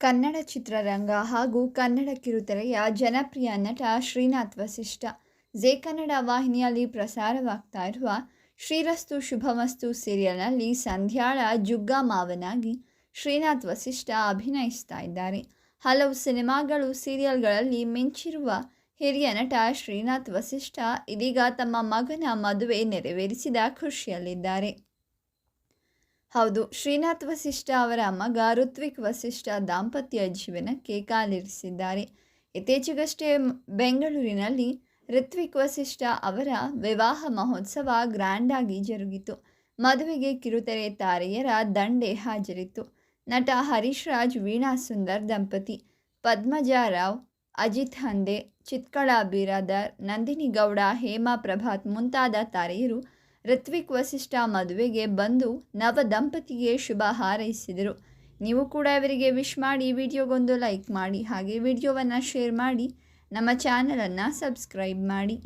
ಕನ್ನಡ ಚಿತ್ರರಂಗ ಹಾಗೂ ಕನ್ನಡ ಕಿರುತೆರೆಯ ಜನಪ್ರಿಯ ನಟ ಶ್ರೀನಾಥ್ ವಸಿಷ್ಠ. ಜೇ ಕನ್ನಡ ವಾಹಿನಿಯಲ್ಲಿ ಪ್ರಸಾರವಾಗ್ತಾ ಇರುವ ಶ್ರೀರಸ್ತು ಶುಭಮಸ್ತು ಸೀರಿಯಲ್ನಲ್ಲಿ ಸಂಧ್ಯಾಳ ಜುಗ್ಗ ಮಾವನಾಗಿ ಶ್ರೀನಾಥ್ ವಸಿಷ್ಠ ಅಭಿನಯಿಸ್ತಾ ಇದ್ದಾರೆ. ಹಲವು ಸಿನಿಮಾಗಳು ಸೀರಿಯಲ್ಗಳಲ್ಲಿ ಮಿಂಚಿರುವ ಹಿರಿಯ ನಟ ಶ್ರೀನಾಥ್ ವಸಿಷ್ಠ ಇದೀಗ ತಮ್ಮ ಮಗನ ಮದುವೆ ನೆರವೇರಿಸಿದ ಖುಷಿಯಲ್ಲಿದ್ದಾರೆ. ಹೌದು. ಶ್ರೀನಾಥ್ ವಸಿಷ್ಠ ಅವರ ಮಗ ಋತ್ವಿಕ್ ವಸಿಷ್ಠ ದಾಂಪತ್ಯ ಜೀವನಕ್ಕೆ ಕಾಲಿರಿಸಿದ್ದಾರೆ ಇತ್ತೀಚೆಗಷ್ಟೇ ಬೆಂಗಳೂರಿನಲ್ಲಿ ಋತ್ವಿಕ್ ವಸಿಷ್ಠ ಅವರ ವಿವಾಹ ಮಹೋತ್ಸವ ಗ್ರ್ಯಾಂಡ್ ಆಗಿ ಜರುಗಿತು. ಮದುವೆಗೆ ಕಿರುತೆರೆ ತಾರೆಯರ ದಂಡೆ ಹಾಜರಿತ್ತು. ನಟ ಹರೀಶ್ ರಾಜ್, ವೀಣಾ ಸುಂದರ್ ದಂಪತಿ, ಪದ್ಮಜಾ ರಾವ್, ಅಜಿತ್ ಹಂದೆ, ಚಿತ್ಕಳ ಬಿರಾದರ್, ನಂದಿನಿ ಗೌಡ, ಹೇಮಾ ಪ್ರಭಾತ್ ಮುಂತಾದ ತಾರೆಯರು ಋತ್ವಿಕ್ ವಸಿಷ್ಠ ಮದುವೆಗೆ ಬಂದು ನವ ದಂಪತಿಗೆ ಶುಭ ಹಾರೈಸಿದರು. ನೀವು ಕೂಡ ಇವರಿಗೆ ವಿಶ್ ಮಾಡಿ, ವಿಡಿಯೋಗೊಂದು ಲೈಕ್ ಮಾಡಿ, ಹಾಗೆ ವಿಡಿಯೋವನ್ನು ಶೇರ್ ಮಾಡಿ, ನಮ್ಮ ಚಾನಲನ್ನು ಸಬ್ಸ್ಕ್ರೈಬ್ ಮಾಡಿ.